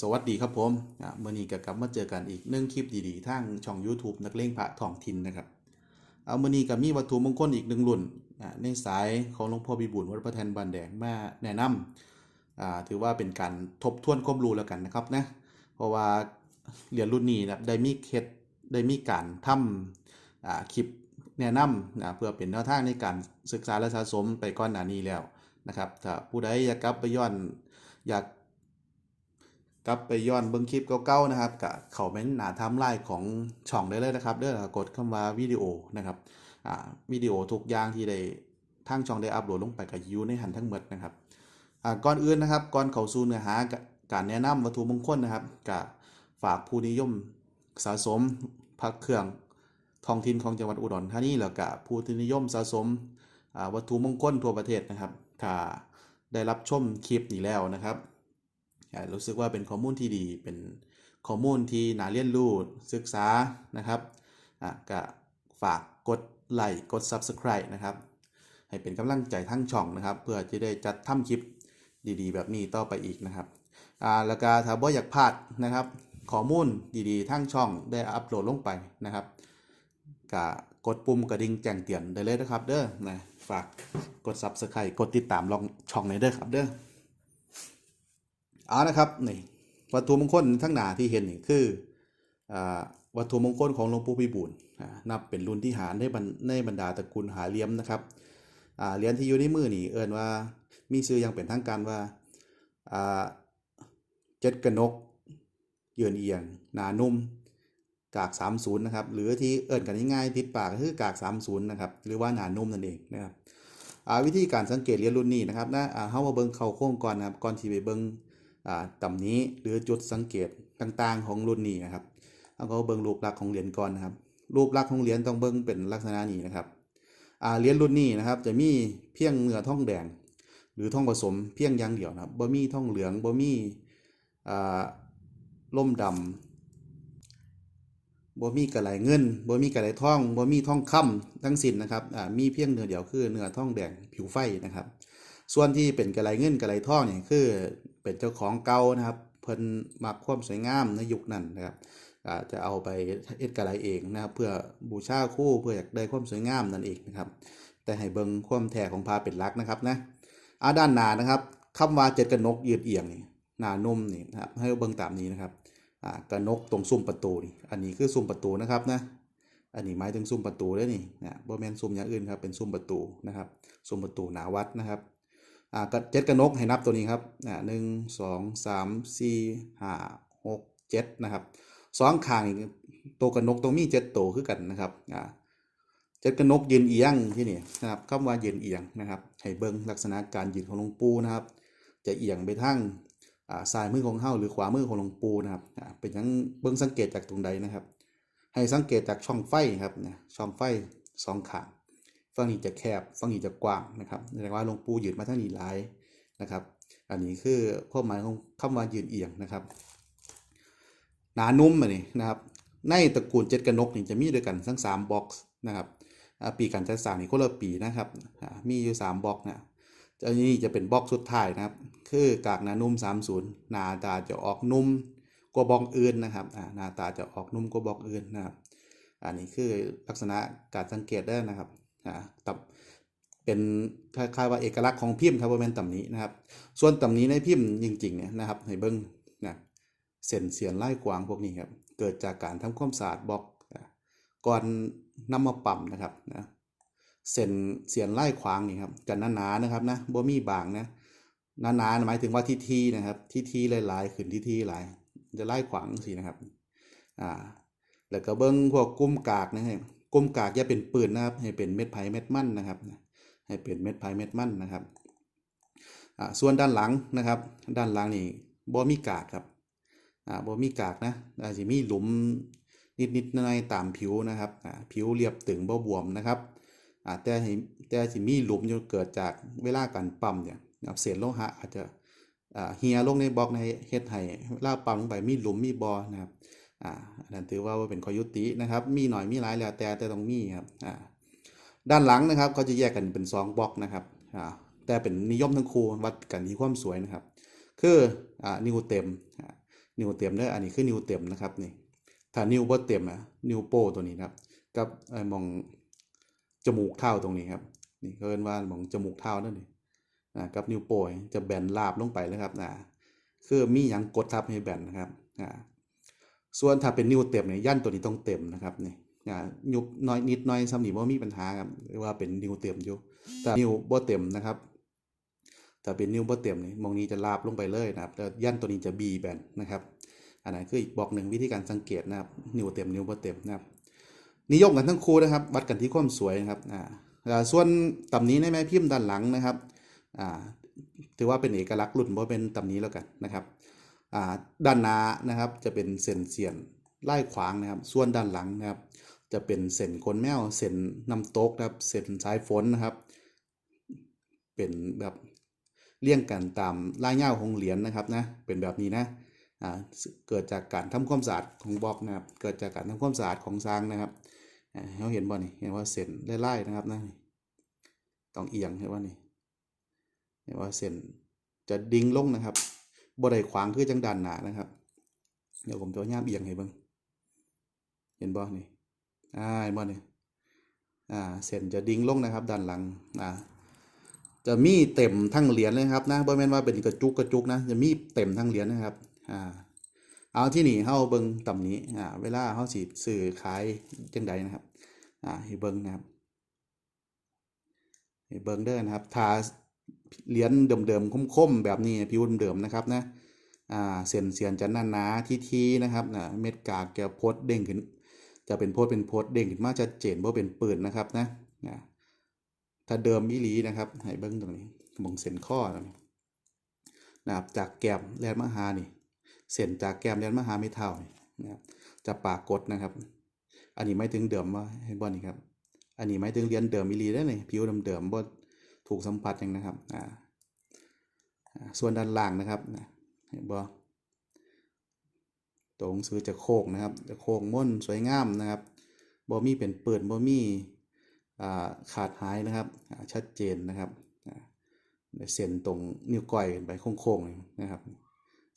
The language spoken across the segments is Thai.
สวัสดีครับผมเมื่อนี้ก็กลับมาเจอกันอีกหนึ่งคลิปดีๆทางช่อง YouTube นักเลงพระท้องถิ่นนะครับเอาเมื่อนี้ก็มีวัตถุมงคลอีกหนึ่งรุ่นในสายของหลวงพ่อบิบุญวัดพระแทนบานแดงมาแนะนำอ่าถือว่าเป็นการทบทวนความรู้แล้วกันนะครับนะเพราะว่าเหรียญรุ่นนี้นะได้มีเคล็ดได้มีการทำคลิปแนะนำนะเพื่อเป็นแนวทางในการศึกษาและสะสมไปก่อนหน้านี้แล้วนะครับถ้าผู้ใดอยากกลับไปย้อนอยาก กลับไปย้อนเบิ่งคลิปเก่าๆนะครับกะเข้าไปหน้าไทม์ไลน์ของช่องได้เลยนะครับเด้อกดคำว่าวิดีโอนะครับอ่าวิดีโอทุกอย่างที่ได้ทางช่องได้อัปโหลดลงไปกับยูในหันทั้งหมดนะครับอ่าก่อนอื่นนะครับก่อนเข้าสู่เนื้อหาการแนะนำวัตถุมงคลนะครับกะฝากผู้นิยมสะสมพระเครื่องท้องถิ่นของจังหวัดอุดรธานีแล้วก็ผู้ที่นิยมสะสมวัตถุมงคลทั่วประเทศนะครับถ้าได้รับชมคลิปนี้แล้วนะครับ รู้สึกว่าเป็นข้อมูลที่ดี เป็นข้อมูลที่น่าเรียนรู้ศึกษานะครับอะก็ฝากกดไลค์กด Subscribe นะครับ ให้เป็นกำลังใจทั้งช่องนะครับ เพื่อจะได้จัดทำคลิปดีๆ แบบนี้ต่อไปอีกนะครับอ่าแล้วก็ถ้าบ่อยากพลาดนะครับข้อมูลดีๆทั้งช่องได้อัปโหลดลงไปนะครับก็กดปุ่มกระดิ่งแจ้งเตือนได้เลยนะครับเด้อนะฝากกด Subscribe กดติดตามลองช่องในเด้อครับเด้อ เอานะครับนี่วัตถุมงคลทั้งหนาที่เห็นนี่คืออาวัตถุมงคลของหลวงปู่พิบูลนับเป็นรุ่นที่หาในบรรในบรรดาตระกูลหาเหลี่ยมนะครับอ่าเหรียญที่อยู่ในมือนี่เอิ้นว่ามีชื่ออย่างเป็นทางการว่าอ่าเจ็ดกระนกเยือนเอียงหนานุ่มกาก 30 นะครับ หรือที่เอิ้นกันง่ายๆติดปากก็คือกาก 30 นะครับ หรือว่าหนานุ่มนั่นเองนะครับอ่าวิธีการสังเกตเหรียญรุ่นนี้นะครับนะอ่าเฮามาเบิ่งเข้าโค้งก่อนนะครับก่อนที่ไปเบิ่ง ต่ำนี้หรือจุดสังเกตต่างๆ ของรุ่นนี้นะครับเอาก็เบิ่งรูปลักษณ์ของเหรียญก่อนนะครับ รูปลักษณ์ของเหรียญต้องเบิ่งเป็นลักษณะนี้นะครับอ่าเหรียญรุ่นนี้นะครับจะมีเพียงเนื้อทองแดง หรือทองผสมเพียงอย่างเดียวนะครับบ่มีทองเหลืองบ่มีอ่าล่มดำบ่มีกระไหลเงินบ่มีกระไหลทองบ่มีทองคำทั้งสิ้นนะครับอ่ามีเพียงเนื้อเดียวคือเนื้อทองแดงผิวไฟนะครับ ส่วนที่เป็นกระไหลเงินกระไหลทองเนี่ยคือ เป็นเจ้าของเก่านะครับเพิ่นมักความสวยงามในยุคนั้นนะครับอาจะเอาไปเอ็ดกระไหลเองนะครับ เพื่อบูชาคู่เพื่ออยากได้ความสวยงามนั่นเองนะครับ แต่ให้เบิงความแท้ของพาเป็นหลักนะครับนะอาด้านหนานะครับคำว่าเจ็ดกระนกยืดเอียงนี่หนานุ่มนี่นะครับให้เบิงตามนี้นะครับกระนกตรงซุ้มประตูนี่อันนี้คือซุ้มประตูนะครับนะอันนี้หมายถึงซุ้มประตูด้อนี่นะบ่แมนซุ้มอย่างอื่นครับเป็นซุ้มประตูนะครับซุ้มประตูหนาวัดนะครับ อ่ากเจ็ดกระนกให้นับตัวนี้ครับอ่าหนึ่งสองสามสี่ห้าหกเจ็ดนะครับสองข้างตัวกระนกตรงมีเจ็ดตัวคือกันนะครับอ่าเจ็ดกระนกยืนเอียงที่นี่นะครับคำว่ายืนเอียงนะครับให้เบิ้งลักษณะการยืนของหลวงปู่นะครับ จะเอียงไปทางอ่าซ้ายมือของเฮาหรือขวามือของหลวงปู่นะครับอ่าเป็นยังเบิ้งสังเกตจากตรงใดนะครับ ให้สังเกตจากช่องไฟครับช่องไฟสองข้าง ฝั่งนี้จะแคบฝั่งนี้จะกว้างนะครับแสดงว่าหลวงปู่ยืนมาทางนี้หลายนะครับ อันนี้คือความหมายของคำว่ายืนเอียงนะครับ หนานุ่มอันนี้นะครับ ในตระกูลเจ็ดกระนกนี่จะมีด้วยกันทั้งสามบ็อกซ์นะครับอ่าปีการจัดสร้างนี่คนละปีนะครับมีอยู่สามบ็อกซ์นะอันนี้จะเป็นบ็อกสุดท้ายนะครับ คือกากหนานุ่ม30 หนาตาจะออกนุ่มกว่าบ็อกอื่นนะครับหนาตาจะออกนุ่มกว่าบ็อกอื่นนะครับ อันนี้คือลักษณะการสังเกตได้นะครับ อ่าตับเป็นคล้ายๆว่าเอกลักษณ์ของพิมพ์ครับว่าเป็นตำนี้นะครับ ส่วนตำนี้ในพิมพ์จริงๆเนี่ยนะครับให้เบิ้งนะเส้นเสียนไล่กวางพวกนี้ครับเกิดจากการทำความสะอาดบล็อกนะก่อนนำมาปั๊มนะครับนะเส้นเสียนไล่ขวางนี่ครับกันหนาๆนะครับนะบ่มีบางนะหนาๆหมายถึงว่าที่ทีนะครับที่ทีหลายๆขึ้นที่ทีหลายจะไล่ขวางสินะครับอ่าแล้วก็เบิ้งพวกกุ้มกากนะครับ ก้มกากอย่าเป็นปืนนะครับ ให้เป็นเม็ดไผ่เม็ดมันนะครับ ให้เป็นเม็ดไผ่เม็ดมันนะครับส่วนด้านหลังนะครับ ด้านหลังนี่บ่มีกากครับอ่าบ่มีกากนะอาจจะมีหลุมนิดๆหน่อยๆตามผิวนะครับผิวเรียบตึงบ่บวมนะครับแต่ให้แต่สิมีหลุมอยู่เกิดจากเวลาการปั๊มเนี่ยเศษโลหะอาจจะเฮียลงในบล็อกในเฮ็ดให้เวลาปั๊มลงไปมีหลุมมีบ่อนะครับ อ่าอันนั้นถือว่าว่าเป็นข้อยุตินะครับ มีหน่อยมีหลายแล้วแต่แต่ต้องมีครับอ่าด้านหลังนะครับเขาจะแยกกันเป็น2บล็อกนะครับอ่าแต่เป็นนิยมทั้งคู่วัดกันที่ความสวยนะครับ คืออ่านิ้วเต็มอ่านิ้วเต็มเด้ออันนี้คือนิ้วเต็มนะครับนี่ถ้านิ้วบ่เต็มอะนิ้วโป้ตัวนี้นะครับกับไอ้มองจมูกเท้าตรงนี้ครับนี่เขาเรียกว่ามองจมูกเท้านั่นนี่อ่ากับนิ้วโป้จะแบนราบลงไปเลยครับอ่าคือมีหยังกดทับให้แบนนะครับอ่า ส่วนถ้าเป็นนิ้วเต็มเนี่ยยันตัวนี้ต้องเต็มนะครับนี่อ่ายุบน้อยนิดน้อยซ้ำนี่บ่มีปัญหาครับหรือว่าเป็นนิ้วเต็มอยู่แต่นิ้วบ่เต็มนะครับถ้าเป็นนิ้วบ่เต็มนี่หมองนี้จะลาบลงไปเลยนะครับแล้วยันตัวนี้จะบีแบนนะครับ อันนั้นคืออีกบอกหนึ่งวิธีการสังเกตนะครับ นิ้วเต็มนิ้วบ่เต็มนะครับนิยมกันทั้งคู่นะครับ วัดกันที่ความสวยนะครับอ่าส่วนตำนี้ในแม่พิมพ์ด้านหลังนะครับอ่าถือว่าเป็นเอกลักษณ์รุ่นเพราเป็นตำนี้แล้วกันนะครับ ด้านหน้านะครับจะเป็นเส้นเสียนไล่ขวางนะครับ ส่วนด้านหลังนะครับ จะเป็นเส้นกลแมวเส้นน้ำตกนะครับเส้นสายฝนนะครับ เป็นแบบเลี่ยงกันตามลายเงาของเหรียญนะครับนะเป็นแบบนี้นะอ่าเกิดจากการทำความสะอาดของบล็อกนะครับ เกิดจากการทำความสะอาดของซางนะครับเราเห็นบ่นี่เห็นว่าเส้นไล่ๆนะครับนะต้องเอียงเห็นว่านี่เห็นว่าเส้นจะดิ่งลงนะครับ บ่ได้ขวางคือจังด้านหนานะครับ เดี๋ยวผมจะย่ามเอียงให้เบิ่งเห็นบ่นี่อ่าเห็นบ่นี่อ่าเส้นจะดิ่งลงนะครับด้านหลังอ่าจะมีเต็มทั้งเหรียญเลยครับนะบ่แม่นว่าเป็นกระจุกกระจุกนะจะมีเต็มทั้งเหรียญนะครับอ่าเอาที่นี่เฮาเบิ่งต่ำนี้อ่าเวลาเฮาสิซื้อขายจังใดนะครับอ่าให้เบิ่งนะครับให้เบิ่งเด้อนะครับถ้า เหรียญเดิมๆคมๆแบบนี้ผิวเดิมๆนะครับนะอ่าเส้นเสียนจะหนาๆทีๆนะครับนะเม็ดกากแกโพดเด้งขึ้น จะเป็นโพดเป็นโพดเด้งขึ้นมาชัดเจนว่าเป็นปืนนะครับนะนะถ้าเดิมอีหลีนะครับให้เบิ้งตรงนี้มองเส้นข้อตรงนี้นะครับจากแก้มแลนมหานี่เส้นจากแก้มแลนมหาไม่เท่านี่นะครับจะปากฏนะครับ อันนี้ไม่ถึงเดิมว่าให้บอนี่ครับอันนี้ไม่ถึงเรียนเดิมอีหลีได้เลยผิวเดิมๆบ่ ถูกสัมผัสอย่างนะครับอ่าส่วนด้านล่างนะครับเห็นบ่ตัวหนังสือจะโค้งนะครับ จะโค้งม่วนสวยงามนะครับบ่มีเป็นเปิดบ่มีอ่าขาดหายนะครับชัดเจนนะครับเส้นตรงนิ้วก้อยขึ้นไปโค้งๆนะครับ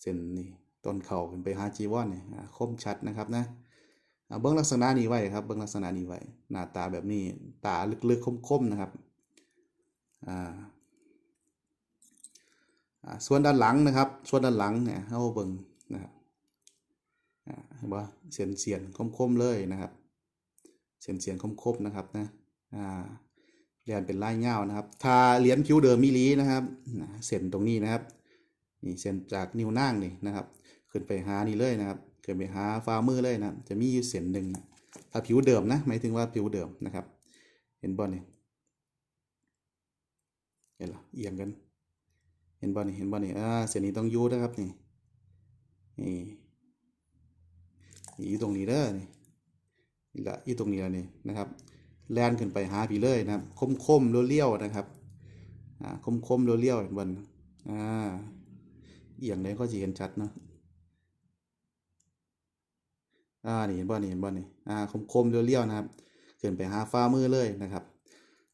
เส้นนี่ต้นเข่าขึ้นไปหาจีวรนี่อ่าคมชัดนะครับนะเบื้องลักษณะนี้ไว้ครับเบื้องลักษณะนี้ไว้หน้าตาแบบนี้ตาลึกๆคมๆนะครับ ส่วนด้านหลังนะครับ ส่วนด้านหลังเนี่ยเฮาเบิ่งนะครับเห็นบ่เสียนเสียนคมๆเลยนะครับ เสียนเสียนคมๆนะครับนะอ่าเรียนเป็นลายเงาวนะครับถ้าเหรียญผิวเดิมมิลีนะครับเส้นตรงนี้นะครับนี่เส้นจากนิ้วนางนี่นะครับ ขึ้นไปหานี่เลยนะครับขึ้นไปหาฝ่ามือเลยนะจะมีอยู่เส้นหนึ่งนะถ้าผิวเดิมนะหมายถึงว่าผิวเดิมนะครับ เห็นบ่นี่ย เห็นเหรอเอียงกัน เห็นบ่นี่เห็นบ่นี่อ่าเส้นนี้ต้องยูนะครับนี่นี่อยู่ตรงนี้เด้อนี่นี่ละอยู่ตรงนี้แล้วนี่นะครับ แลนขึ้นไปหาพี่เลยนะครับ คมคมๆเลี้ยวๆนะครับอ่าคมคมๆเลี้ยวๆเห็นบนอ่าเอียงได้ก็จะเห็นชัดเนาะอ่านี่เห็นบ่นี่เห็นบ่นี่อ่าคมคมๆเลี้ยวๆนะครับขึ้นไปหาฟ้ามือเลยนะครับ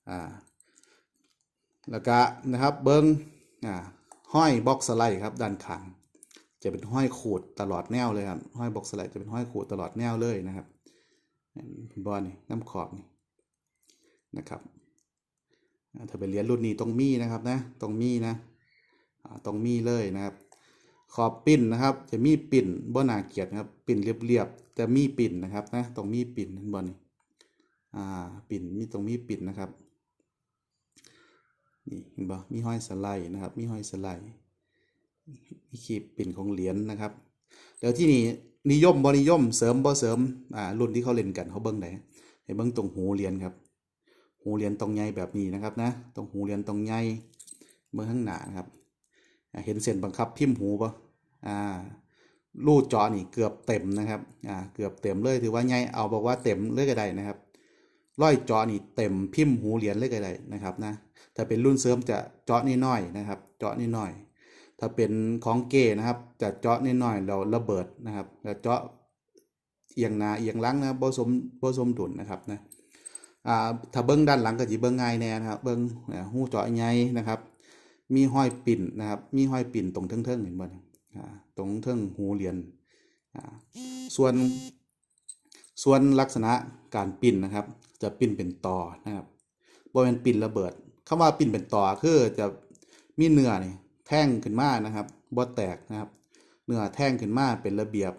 อ่า แล้วก็นะครับเบิ้งอ่าห้อยบ็อกสไลด์ครับด้านข้างจะเป็นห้อยขูดตลอดแนวเลยครับห้อยบ็อกสไลด์จะเป็นห้อยขูดตลอดแนวเลยนะครับบอลนี่น้ำขอบนี่นะครับถ้าเป็นเหรียญรุ่นนี้ต้องมีนะครับนะต้องมีนะต้องมีเลยนะครับ ขอบปิ่นนะครับ จะมีปิ่นบ่หนาเกลียดนะครับ ปิ่นเรียบๆแต่มีปิ่นนะครับนะต้องมีปิ่นนั่นบอลนี่อ่าปิ่นมีตรงมีปิ่นนะครับ นี่เห็นบ่มีห้อยสไลด์นะครับ มีห้อยสไลด์มีขีดปิ่นของเหรียญนะครับ เดี๋ยวที่นี่นิยมบ่นิยมเสริมบ่เสริมอ่ารุ่นที่เขาเล่นกันเขาเบิ่งไหนให้เบิ่งตรงหูเหรียญครับ หูเหรียญตรงใหญ่แบบนี้นะครับนะตรงหูเหรียญตรงใหญ่เบิ่งข้างหน้านะครับเห็นเส้นบังคับพิมพ์หูปะอ่ารูจอนี่เกือบเต็มนะครับอ่าเกือบเต็มเลยถือว่าใหญ่เอาบอกว่าเต็มเลยก็ได้นะครับ ร้อยจอนี่เต็มพิมพ์หูเหรียญเลยก็ได้นะครับนะถ้าเป็นรุ่นเสริมจะเจาะนิดหน่อยนะครับ เจาะนิดหน่อย ถ้าเป็นของเก๋นะครับ จะเจาะนิดหน่อยเราระเบิดนะครับแล้วเจาะเอียงนาเอียงลังนะบสมบสมดุลนะครับนะอ่าถ้าเบิ้งด้านหลังก็สิเบิ้งง่ายแน่นะครับ เบิ้งอ่าหูเจาะใหญ่นะครับ มีห้อยปิ่นนะครับ มีห้อยปิ่นตรงเทิงๆเห็นบ่ตรงเทิงหูเหรียญอ่าส่วน ส่วนลักษณะการปิ้นนะครับ จะปิ้นเป็นตอนะครับบ่เป็นปิ้นระเบิดคำว่าปิ้นเป็นตอคือจะมีเนื้อนี่แท่งขึ้นมานะครับบ่แตกนะครับ เนื้อแท่งขึ้นมาเป็นระเบียบ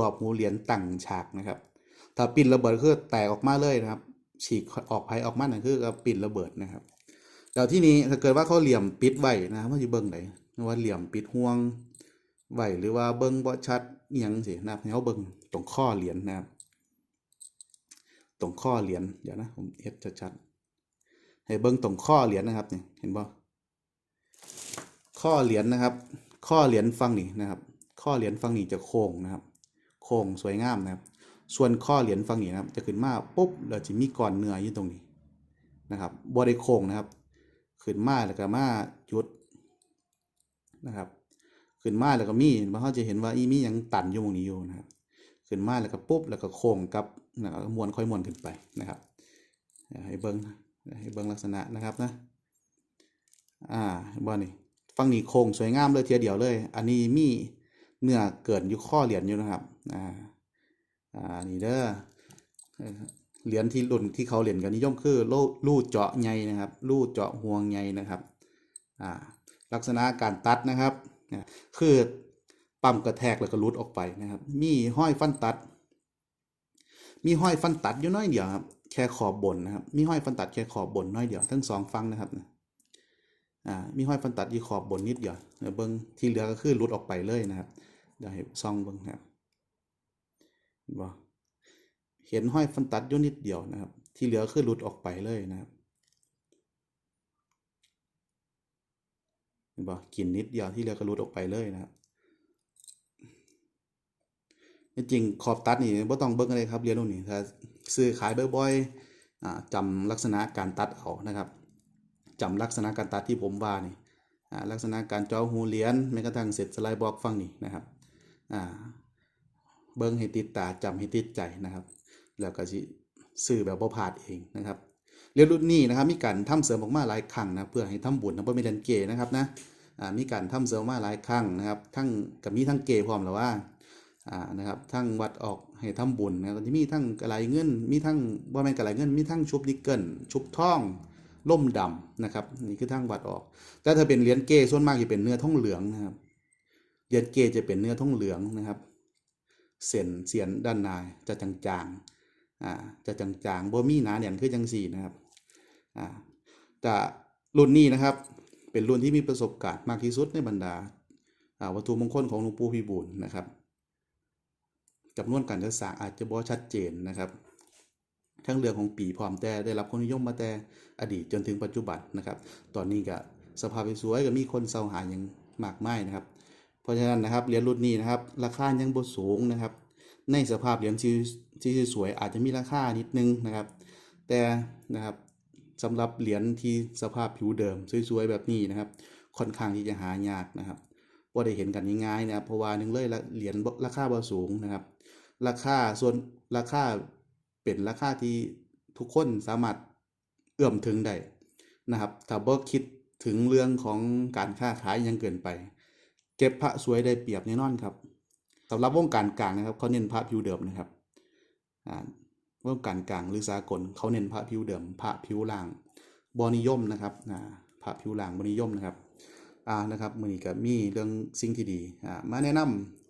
รอบๆหูเหรียญตั้งฉากนะครับ ถ้าปิ้นระเบิดคือแตกออกมาเลยนะครับ ฉีกออกภายออกมานั่นคือกับปิ้นระเบิดนะครับแล้วที่นี้ถ้าเกิดว่าเขาเหลี่ยมปิดไว้นะครับมันจะเบิ่งไหนว่าเหลี่ยมปิดห่วงไหวหรือว่าเบิ่งบ่ชัดอหยังสินะครับให้เขาเบิ่งตรงข้อเหรียญนะครับ รงข้อเหรียญเดี๋ยวนะผมเฮ็ดชัดๆให้เบิ่งตรงข้อเหรียญนะครับเนี่ยเห็นบ่ข้อเหรียญนะครับ ข้อเหรียญฝั่งนี้นะครับ ข้อเหรียญฝั่งนี้จะโค้งนะครับ โค้งสวยงามนะครับ ส่วนข้อเหรียญฝั่งนี้นะครับ จะขึ้นมาปุ๊บแล้วจะมีก้อนเนื้ออยู่ตรงนี้นะครับบ่ได้โค้งนะครับ ขึ้นมาแล้วก็มาจุดนะครับ ขึ้นมาแล้วก็มีมันเขาจะเห็นว่าอีมียังตันอยู่ตรงนี้อยู่นะครับ ขึ้นมาแล้วก็ปุ๊บแล้วก็โค้งกลับนะครับม้วนค่อยม้วนขึ้นไปนะครับให้เบิ้งให้เบิ้งลักษณะนะครับนะอ่าบ่นี่ฝั่งนี้โค้งสวยงามเลยเทียเดียวเลย อันนี้มีเนื้อเกิดอยู่ข้อเหรียญอยู่นะครับอ่าอ่านี่เด้อเหรียญที่รุ่นที่เขาเหรียญกันนิยมคือลู่เจาะใยนะครับลู่เจาะห่วงใยนะครับอ่าลักษณะการตัดนะครับคือ ปั๊มกระแทกแล้วก็หลุดออกไปนะครับ มีห้อยฟันตัด มีห้อยฟันตัดอยู่น้อยเดียวครับแค่ขอบบนนะครับ มีห้อยฟันตัดแค่ขอบบนน้อยเดียวทั้งสองฟังนะครับอ่ามีห้อยฟันตัดที่ขอบบนนิดเดียวเดี๋ยวเบิ้งที่เหลือก็คือหลุดออกไปเลยนะครับเดี๋ยวให้ซองเบิ้งครับเห็นบ่เห็นห้อยฟันตัดอยู่นิดเดียวนะครับ ที่เหลือคือหลุดออกไปเลยนะครับเห็นบ่กินนิดเดียวที่เหลือก็หลุดออกไปเลยนะครับ จริงขอบตัดนี่บ่ต้องเบิ่งอะไรครับเรียนรู้นี่ถ้าซื้อขายบ่อยๆอ่าจำลักษณะการตัดเอานะครับจำลักษณะการตัดที่ผมว่านี่ลักษณะการจาะหูเหรียญแม้กระทั่งเสร็จสไลด์บล็อกฟังนี่นะครับเบิ่งให้ติดตาจำให้ติดใจนะครับ แล้วก็สิซื้อแบบบ่พลาดเองนะครับเรียนรุ่นนี้นะครับมีการทำเสริมออกมาหลายครั้งนะเพื่อให้ทำบุญนะบ่แม่เล่นเกนะครับนะมีการทำเสริมออกมาหลายครั้งนะครับทั้งก็มีทั้งเกพร้อมแล้วว่า อ่านะครับทั้งวัดออกให้ทำบุญนะครับที่มีทั้งกระไรเงินมีทั้งบ่แม่กระไรเงินมีทั้งชุบนิกเกิลชุบทองล่มดำนะครับนี่คือทั้งวัดออก แต่ถ้าเป็นเหรียญเกส่วนมากจะเป็นเนื้อทองเหลืองนะครับเหรียญเกจะเป็นเนื้อทองเหลืองนะครับ เส้นเสียนด้านในจะจางๆอ่าจะจางๆบ่มีหนาแน่นคือจังสี่นะครับอ่าแต่รุ่นนี้นะครับเป็นรุ่นที่มีประสบการณ์มากที่สุดในบรรดาอ่าวัตถุมงคลของหลวงปู่พิบูลนะครับ จำนวนการจัดสาอาจจะบ่ชัดเจนนะครับ ทั้งเรื่องของปีพร้อมแต่ได้รับความนิยมมาแต่อดีตจนถึงปัจจุบันนะครับ ตอนนี้ก็สภาพสวยๆก็มีคนเซาหาอย่างมากมายนะครับ เพราะฉะนั้นนะครับเหรียญรุ่นนี้นะครับ ราคายังบ่สูงนะครับ ในสภาพเหรียญที่สวยๆอาจจะมีราคานิดนึงนะครับ แต่นะครับสำหรับเหรียญที่สภาพผิวเดิมสวยๆแบบนี้นะครับ ค่อนข้างที่จะหายากนะครับบ่าได้เห็นกันง่ายๆนะครับเพราะว่าหนึงเลยเหรียญราคาบ่สูงนะครับ ราคาส่วนราคาเป็นราคาที่ทุกคนสามารถเอื้อมถึงได้นะครับถ้าบ่คิดถึงเรื่องของการค้าขายยังเกินไป เก็บพระสวยได้เปรียบแน่นอนครับสำหรับวงการกลางนะครับเขาเน้นพระผิวเดิมนะครับอ่าวงการกลางหรือสากลเขาเน้นพระผิวเดิม พระผิวล่างบนิยมนะครับอ่าพระผิวล่างบนิยมนะครับอ่านะครับมือนี้ก็มีเรื่องสิ่งที่ดีอ่ามาแนะนำ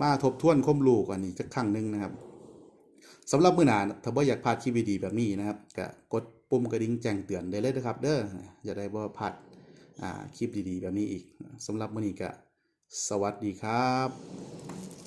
มาทบทวนความลูกกันนี้สักครั้งหนึ่งนะครับสำหรับมือหนาถ้าบ่อยากพลาดคลิปดีๆแบบนี้นะครับก็กดปุ่มกระดิ่งแจ้งเตือนได้เลยนะครับ เด้อจะได้บ่พลาดอ่าคลิปดีๆ แบบนี้อีกสำหรับมือนี้ก็สวัสดีครับ